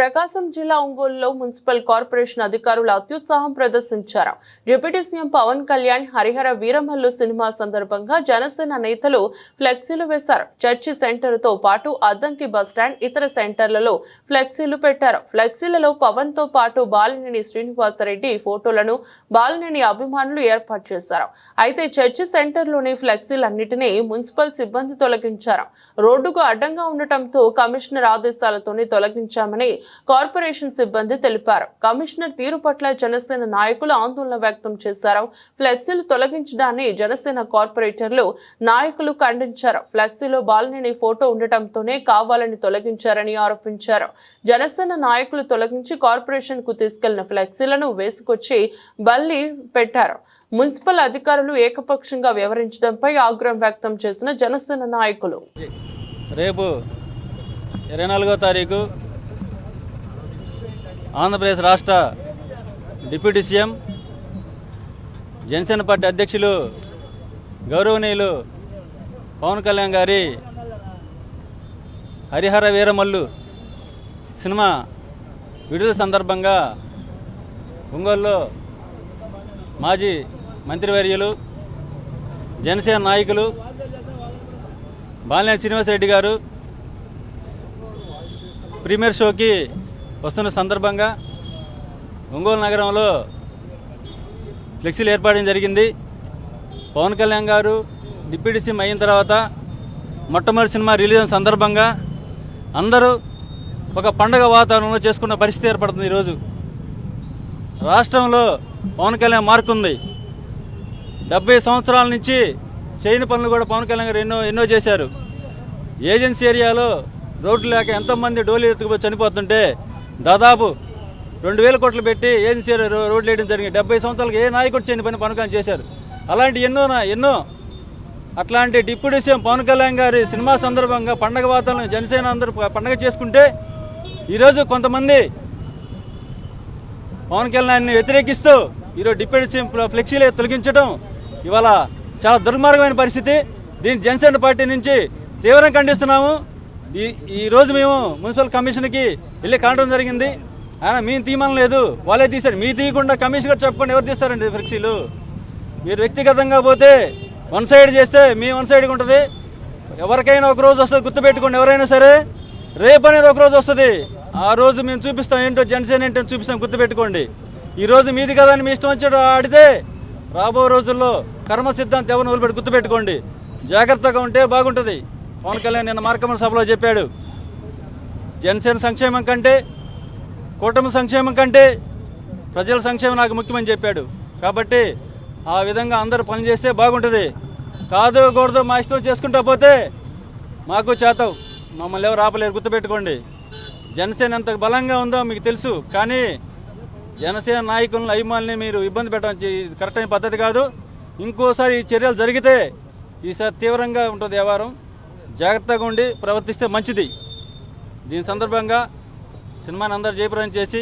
ప్రకాశం జిల్లా ఒంగోలులో municipal corporation అధికారులు అత్యుత్సాహం ప్రదర్శించారు. Deputy CM Pawan Kalyan Harihara Veeramallu cinema సందర్భంగా జనసేన నేతలు ఫ్లెక్సీలు వేశారు. చర్చి సెంటర్తో పాటు అద్దంకి బస్టాండ్ ఇతర సెంటర్లలో ఫ్లెక్సీలు పెట్టారు. ఫ్లెక్సీలలో పవన్తో పాటు బాలినేని శ్రీనివాసరెడ్డి ఫోటోలను బాలినేని అభిమానులు ఏర్పాటు చేశారు. అయితే చర్చి సెంటర్లోని ఫ్లెక్సీలన్నింటినీ మున్సిపల్ సిబ్బంది తొలగించారు. రోడ్డుకు అడ్డంగా ఉండటంతో కమిషనర్ ఆదేశాలతోనే తొలగించామని కార్పొరేషన్ సిబ్బంది తెలిపారు. కమిషనర్ తీరు పట్ల జనసేన నాయకులు ఆందోళన వ్యక్తం చేశారు. ఫ్లెక్సీలు తొలగించడాన్ని జనసేన కార్పొరేటర్లు నాయకులు ఖండించారు. ఫ్లెక్సీలో బాలినేని ఫోటో ఉండటంతోనే కావాలని తొలగించారని ఆరోపించారు. జనసేన నాయకులు తొలగించి కార్పొరేషన్కు తీసుకెళ్ళిన ఫ్లెక్సీలను వేసుకొచ్చి బల్లి పెట్టారు. మున్సిపల్ అధికారులు ఏకపక్షంగా వ్యవహరించడంపై ఆగ్రహం వ్యక్తం చేసిన జనసేన నాయకులు. రేపు ఇరవై నాలుగో తారీఖు ఆంధ్రప్రదేశ్ రాష్ట్ర డిప్యూటీ సీఎం జనసేన పార్టీ అధ్యక్షులు గౌరవనీయులు పవన్ కళ్యాణ్ గారి హరిహర వీరమల్లు సినిమా విడుదల సందర్భంగా ఒంగోలులో మాజీ మంత్రివర్యులు జనసేన నాయకులు బాలినేని శ్రీనివాసరెడ్డి గారు ప్రీమియర్ షోకి వస్తున్న సందర్భంగా ఒంగోలు నగరంలో ఫ్లెక్సీలు ఏర్పడడం జరిగింది. పవన్ కళ్యాణ్ గారు డిప్యూటీ సీఎం అయిన తర్వాత మొట్టమొదటి సినిమా రిలీజ్ సందర్భంగా అందరూ ఒక పండగ వాతావరణంలో చేసుకున్న పరిస్థితి ఏర్పడుతుంది ఈరోజు. రాష్ట్రంలో పవన్ కళ్యాణ్ మార్క్ ఉంది. డెబ్బై సంవత్సరాల నుంచి చేయని పనులు కూడా పవన్ కళ్యాణ్ గారు ఎన్నో ఎన్నో చేశారు. ఏజెన్సీ ఏరియాలో రోడ్లు లేక ఎంతోమంది డోలీ ఎత్తుకుపోయి చనిపోతుంటే దాదాపు రెండు వేల కోట్లు పెట్టి ఏజెన్సీ ఏరియా రోడ్లు వేయడం జరిగింది. డెబ్బై సంవత్సరాలకు ఏ నాయకుడు చేయని పని పవన్ చేశారు. అలాంటి ఎన్నో ఎన్నో అట్లాంటి డిప్యూటీ సీఎం పవన్ కళ్యాణ్ గారి సినిమా సందర్భంగా పండగ వాతావరణం జనసేన అందరూ పండగ చేసుకుంటే ఈరోజు కొంతమంది పవన్ కళ్యాణ్ని వ్యతిరేకిస్తూ ఈరోజు డిప్యూటీ సీఎం ఫ్ల- ఫ్లెక్సీలు తొలగించడం ఇవాళ చాలా దుర్మార్గమైన పరిస్థితి. దీన్ని జనసేన పార్టీ నుంచి తీవ్రంగా ఖండిస్తున్నాము. ఈ ఈరోజు మేము మున్సిపల్ కమిషన్కి వెళ్ళి కావడం జరిగింది. ఆయన మేము తీయమని లేదు. వాళ్ళే తీశారు. మీ తీయకుండా కమిషన్ గారు చెప్పకుండా ఎవరు తీస్తారండి ఫ్లెక్సీలు? మీరు వ్యక్తిగతంగా పోతే వన్ సైడ్ చేస్తే మీ వన్ సైడ్గా ఉంటుంది. ఎవరికైనా ఒక రోజు వస్తుంది గుర్తుపెట్టుకోండి. ఎవరైనా సరే రేపు అనేది ఒక రోజు వస్తుంది. ఆ రోజు మేము చూపిస్తాం ఏంటో జనసేన ఏంటో చూపిస్తాం. గుర్తుపెట్టుకోండి. ఈ రోజు మీది కదా అని మీ ఇష్టం వచ్చాడు ఆడితే రాబో రోజుల్లో కర్మ సిద్ధాంతం ఎవరిని వదిలిపెట్టి గుర్తుపెట్టుకోండి. జాగ్రత్తగా ఉంటే బాగుంటుంది. పవన్ కళ్యాణ్ నిన్న మార్కమ్మ సభలో చెప్పాడు జనసేన సంక్షేమం కంటే కూటమి సంక్షేమం కంటే ప్రజల సంక్షేమం నాకు ముఖ్యమని చెప్పాడు. కాబట్టి ఆ విధంగా అందరూ పనిచేస్తే బాగుంటుంది. కాదు కూడదు మా ఇష్టం చేసుకుంటా పోతే మాకు చేతవు. మమ్మల్ని ఎవరు ఆపలేరు గుర్తుపెట్టుకోండి. జనసేన ఎంత బలంగా ఉందో మీకు తెలుసు. కానీ జనసేన నాయకులను అభిమానుల్ని మీరు ఇబ్బంది పెట్టడం కరెక్ట్ అయిన పద్ధతి కాదు. ఇంకోసారి ఈ చర్యలు జరిగితే ఈసారి తీవ్రంగా ఉంటుంది వ్యవహారం. జాగ్రత్తగా ఉండి ప్రవర్తిస్తే మంచిది. దీని సందర్భంగా సినిమాని అందరు జయప్రదం చేసి